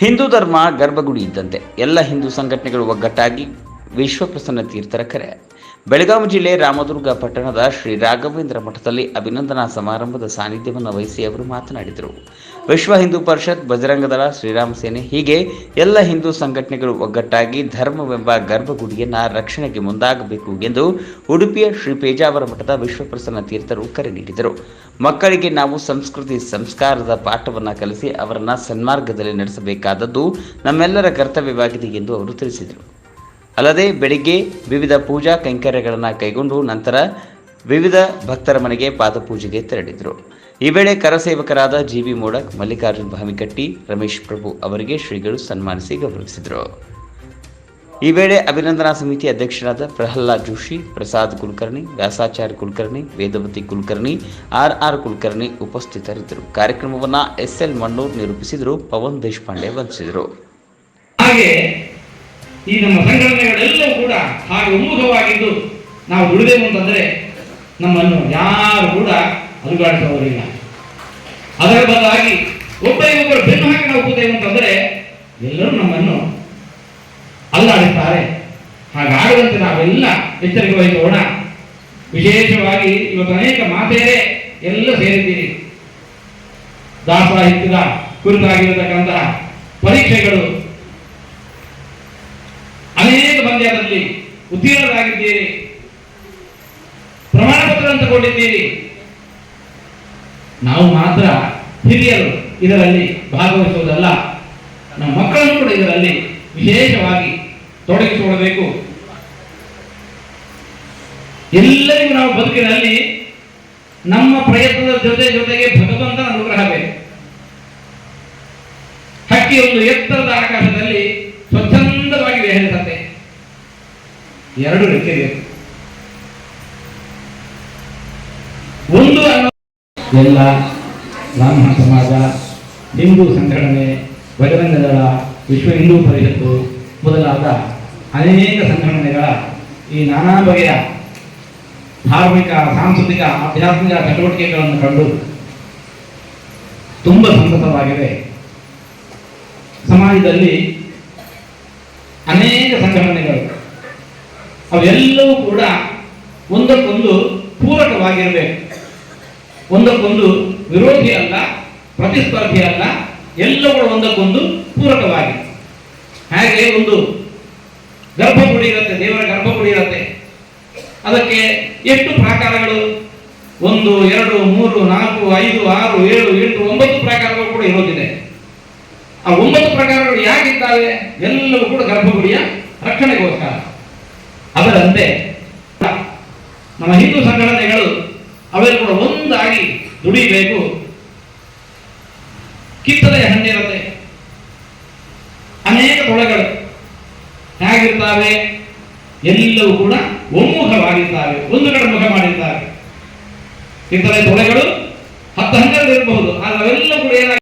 ಹಿಂದೂ ಧರ್ಮ ಗರ್ಭಗುಡಿ ಇದ್ದಂತೆ ಎಲ್ಲ ಹಿಂದೂ ಸಂಘಟನೆಗಳು ಒಗ್ಗಟ್ಟಾಗಿ ವಿಶ್ವಪ್ರಸನ್ನ ತೀರ್ಥರ ಕರೆ ಬೆಳಗಾವಿ ಜಿಲ್ಲೆ ರಾಮದುರ್ಗ ಪಟ್ಟಣದ ಶ್ರೀ ರಾಘವೇಂದ್ರ ಮಠದಲ್ಲಿ ಅಭಿನಂದನಾ ಸಮಾರಂಭದ ಸಾನ್ನಿಧ್ಯವನ್ನು ವಹಿಸಿ ಅವರು ಮಾತನಾಡಿದರು. ವಿಶ್ವ ಹಿಂದೂ ಪರಿಷತ್ ಬಜರಂಗದಳ ಶ್ರೀರಾಮ ಸೇನೆ ಹೀಗೆ ಎಲ್ಲ ಹಿಂದೂ ಸಂಘಟನೆಗಳು ಒಗ್ಗಟ್ಟಾಗಿ ಧರ್ಮವೆಂಬ ಗರ್ಭಗುಡಿಯನ್ನ ರಕ್ಷಣೆಗೆ ಮುಂದಾಗಬೇಕು ಎಂದು ಉಡುಪಿಯ ಶ್ರೀ ಪೇಜಾವರ ಮಠದ ವಿಶ್ವಪ್ರಸನ್ನ ತೀರ್ಥರು ಕರೆ ನೀಡಿದರು. ಮಕ್ಕಳಿಗೆ ನಾವು ಸಂಸ್ಕೃತಿ ಸಂಸ್ಕಾರದ ಪಾಠವನ್ನು ಕಲಿಸಿ ಅವರನ್ನು ಸನ್ಮಾರ್ಗದಲ್ಲಿ ನಡೆಸಬೇಕಾದದ್ದು ನಮ್ಮೆಲ್ಲರ ಕರ್ತವ್ಯವಾಗಿದೆ ಎಂದು ಅವರು ತಿಳಿಸಿದರು. ಅಲ್ಲದೆ ಬೆಳಿಗ್ಗೆ ವಿವಿಧ ಪೂಜಾ ಕೈಂಕರ್ಯಗಳನ್ನು ಕೈಗೊಂಡು ನಂತರ ವಿವಿಧ ಭಕ್ತರ ಮನೆಗೆ ಪಾದಪೂಜೆಗೆ ತೆರಳಿದರು. ಈ ವೇಳೆ ಕರಸೇವಕರಾದ ಜಿ ವಿ ಮೋಡಕ್, ಮಲ್ಲಿಕಾರ್ಜುನ್ ಭಾಮಿಕಟ್ಟಿ, ರಮೇಶ್ ಪ್ರಭು ಅವರಿಗೆ ಶ್ರೀಗಳು ಸನ್ಮಾನಿಸಿ ಗೌರವಿಸಿದರು. ಈ ವೇಳೆ ಅಭಿನಂದನಾ ಸಮಿತಿ ಅಧ್ಯಕ್ಷರಾದ ಪ್ರಹ್ಲಾದ್ ಜೋಶಿ, ಪ್ರಸಾದ್ ಕುಲಕರ್ಣಿ, ವ್ಯಾಸಾಚಾರ್ಯ ಕುಲಕರ್ಣಿ, ವೇದವತಿ ಕುಲಕರ್ಣಿ ಆರ್ ಆರ್ ಕುಲಕರ್ಣಿ ಉಪಸ್ಥಿತರಿದ್ದರು. ಕಾರ್ಯಕ್ರಮವನ್ನು ಎಸ್ಎಲ್ ಮಣ್ಣೂರ್ ನಿರೂಪಿಸಿದರು ಪವನ್ ದೇಶಪಾಂಡೆ ವಂದಿಸಿದರು ಈ ನಮ್ಮ ಸಂಘಟನೆಗಳೆಲ್ಲವೂ ಕೂಡ ಹಾಗೆ ಉನ್ಮುಖವಾಗಿದ್ದು ನಾವು ದುಡಿದೆವು ಅಂತಂದರೆ ನಮ್ಮನ್ನು ಯಾರು ಕೂಡ ಅಲುಗಾಡಿಸುವವರಿಲ್ಲ. ಅದರ ಬದಲಾಗಿ ಒಬ್ಬರಿಗೊಬ್ಬರು ಬೆನ್ನು ಹಾಕಿ ನಾವು ಕೂತೇವೆ ಅಂತಂದರೆ ಎಲ್ಲರೂ ನಮ್ಮನ್ನು ಅಲ್ಲಾಡಿಸ್ತಾರೆ. ಹಾಗಾಗದಂತೆ ನಾವೆಲ್ಲ ಎಚ್ಚರಿಕೆ ವಹಿಸೋಣ. ವಿಶೇಷವಾಗಿ ಇವತ್ತು ಅನೇಕ ಮಾತೆಯೇ ಎಲ್ಲ ಸೇರಿದ್ದೀರಿ. ದಾಸಾಹಿತ್ಯದ ಕುರಿತಾಗಿರತಕ್ಕಂತಹ ಪರೀಕ್ಷೆಗಳು ಅದರಲ್ಲಿ ಉತ್ತೀರ್ಣರಾಗಿದ್ದೀರಿ. ಪ್ರಮಾಣ ಪತ್ರ ತಗೊಂಡಿದ್ದೀರಿ. ನಾವು ಮಾತ್ರ ಹಿರಿಯರು ಇದರಲ್ಲಿ ಭಾಗವಹಿಸುವುದಲ್ಲ, ನಮ್ಮ ಮಕ್ಕಳನ್ನು ಕೂಡ ಇದರಲ್ಲಿ ವಿಶೇಷವಾಗಿ ತೊಡಗಿಸಿಕೊಳ್ಳಬೇಕು ಎಲ್ಲರಿಗೂ ನಾವು ಬದುಕಿನಲ್ಲಿ ನಮ್ಮ ಪ್ರಯತ್ನದ ಜೊತೆ ಜೊತೆಗೆ ಭಗವಂತನ ಅನುಗ್ರಹ ಎರಡು ಬೇಕು. ಒಂದು ಎಲ್ಲ ಬ್ರಾಹ್ಮಣ ಸಮಾಜ, ಹಿಂದೂ ಸಂಘಟನೆ ಭಜರಂಗ ವಿಶ್ವ ಹಿಂದೂ ಪರಿಷತ್ತು ಮೊದಲಾದ ಅನೇಕ ಸಂಘಟನೆಗಳ ಈ ನಾನಾ ಬಗೆಯ ಧಾರ್ಮಿಕ, ಸಾಂಸ್ಕೃತಿಕ, ಆಧ್ಯಾತ್ಮಿಕ ಚಟುವಟಿಕೆಗಳನ್ನು ಕಂಡು ತುಂಬ ಸಂತಸವಾಗಿದೆ. ಸಮಾಜದಲ್ಲಿ ಅನೇಕ ಸಂಘಟನೆಗಳು ಅವೆಲ್ಲವೂ ಕೂಡ ಒಂದಕ್ಕೊಂದು ಪೂರಕವಾಗಿರಬೇಕು. ಒಂದಕ್ಕೊಂದು ವಿರೋಧಿ ಅಲ್ಲ, ಪ್ರತಿಸ್ಪರ್ಧಿ ಅಲ್ಲ ಎಲ್ಲವೂ ಒಂದಕ್ಕೊಂದು ಪೂರಕವಾಗಿದೆ ಹಾಗೆ ಒಂದು ಗರ್ಭಗುಡಿ ಇರುತ್ತೆ, ದೇವರ ಗರ್ಭಗುಡಿ ಇರುತ್ತೆ. ಅದಕ್ಕೆ ಎಷ್ಟು ಪ್ರಾಕಾರಗಳು, ಒಂದು, ಎರಡು, ಮೂರು, ನಾಲ್ಕು, ಐದು, ಆರು, ಏಳು, ಎಂಟು, ಒಂಬತ್ತು ಪ್ರಾಕಾರಗಳು ಕೂಡ ಇರೋದಿದೆ. ಆ ಒಂಬತ್ತು ಪ್ರಕಾರಗಳು ಯಾಕಿದ್ದಾವೆ? ಎಲ್ಲವೂ ಕೂಡ ಗರ್ಭಗುಡಿಯ ರಕ್ಷಣೆಗೋಸ್ಕರ. ಅದರಂತೆ ನಮ್ಮ ಹಿಂದೂ ಸಂಘಟನೆಗಳು ಅವೆಲ್ಲ ಕೂಡ ಒಂದಾಗಿ ದುಡಿಬೇಕು. ಕಿತ್ತಲೆಯ ಹಣ್ಣಿರುತ್ತೆ. ಅನೇಕ ತೊಳೆಗಳು ಹೇಗಿರ್ತಾವೆ? ಎಲ್ಲವೂ ಕೂಡ ಒಮ್ಮುಖವಾಗಿದ್ದಾವೆ ಒಂದು ಕಡೆ ಮುಖ ಮಾಡಿದ್ದಾರೆ ಕಿತ್ತಲೆ ತೊಳೆಗಳು ಹತ್ತು ಹನ್ನೆರಡು ಇರಬಹುದು, ಆದರೆ ಅವೆಲ್ಲ ಕೂಡ ಏನಾಗಿ